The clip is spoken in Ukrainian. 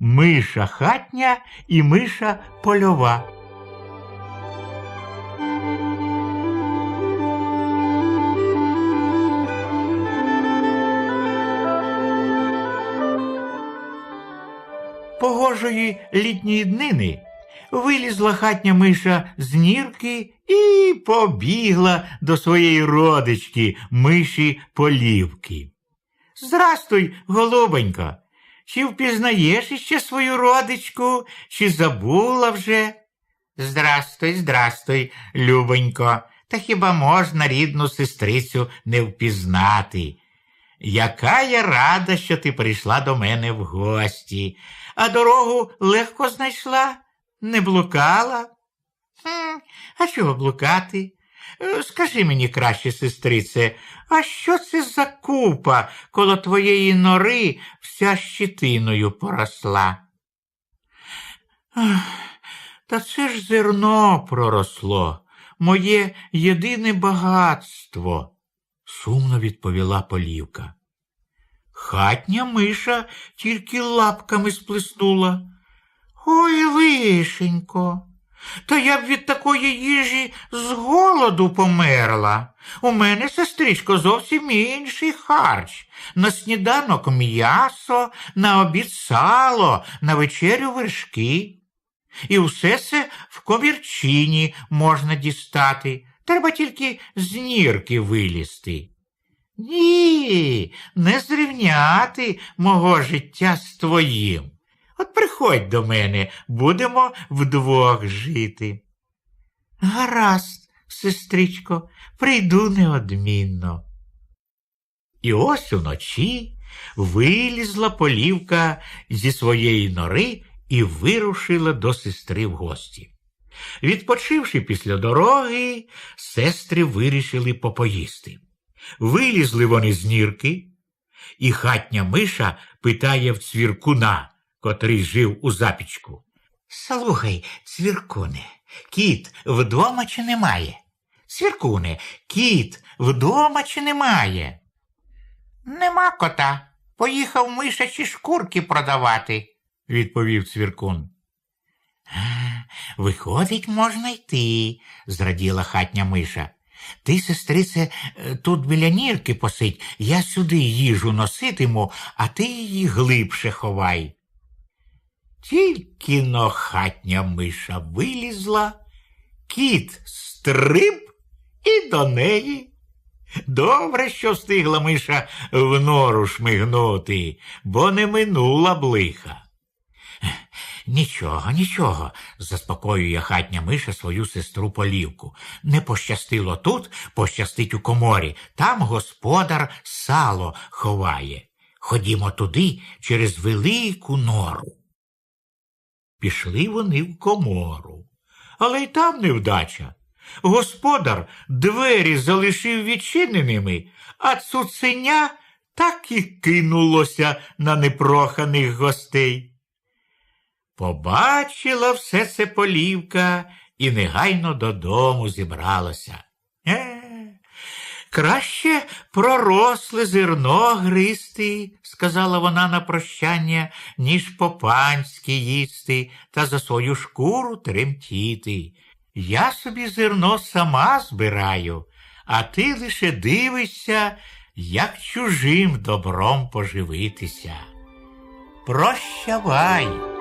Миша хатня і миша польова. Погожої літньої днини вилізла хатня миша з нірки і побігла до своєї родички, миші полівки. Здрастуй, голубонько, чи впізнаєш іще свою родичку, чи забула вже? Здрастуй, здрастуй, любонько, та хіба можна рідну сестрицю не впізнати? Яка я рада, що ти прийшла до мене в гості, а дорогу легко знайшла, не блукала? Хм, а чого блукати? Е, Скажи мені краще, сестрице, а що це за купа коло твоєї нори вся щитиною поросла? Та це ж зерно проросло, моє єдине багатство, сумно відповіла Полівка. Хатня миша тільки лапками сплеснула. Ой, лишенько, та я б від такої їжі з голоду померла. У мене, сестричко, зовсім інший харч. На сніданок м'ясо, на обід сало, на вечерю вершки. І все це в комірчині можна дістати. Треба тільки з нірки вилізти. Ні, не зрівняти мого життя з твоїм. От приходь до мене, будемо вдвох жити. Гаразд, сестричко, прийду неодмінно. І ось уночі вилізла полівка зі своєї нори і вирушила до сестри в гості. Відпочивши після дороги, сестри вирішили попоїсти. Вилізли вони з нірки, і хатня миша питає в цвіркуна, котрий жив у запічку. Слухай, цвіркуне, кіт вдома чи немає? Цвіркуне, кіт вдома чи немає? Нема кота. Поїхав мишачі шкурки продавати, відповів цвіркун. Виходить, можна йти, зраділа хатня миша. Ти, сестрице, е, тут біля нірки посидь, я сюди їжу носитиму, а ти її глибше ховай. Тільки но хатня миша вилізла, кіт стриб і до неї. Добре, що встигла миша в нору шмигнути, бо не минула б лиха. Нічого, нічого, заспокоює хатня миша свою сестру полівку. Не пощастило тут, пощастить у коморі. Там господар сало ховає. Ходімо туди через велику нору. Пішли вони в комору, але й там невдача. Господар двері залишив відчиненими, а цуценя так і кинулося на непроханих гостей. Побачила все це полівка і негайно додому зібралася. Краще проросле зерно гристи, сказала вона на прощання, ніж по-панськи їсти та за свою шкуру тремтіти. Я собі зерно сама збираю, а ти лише дивишся, як чужим добром поживитися. Прощавай.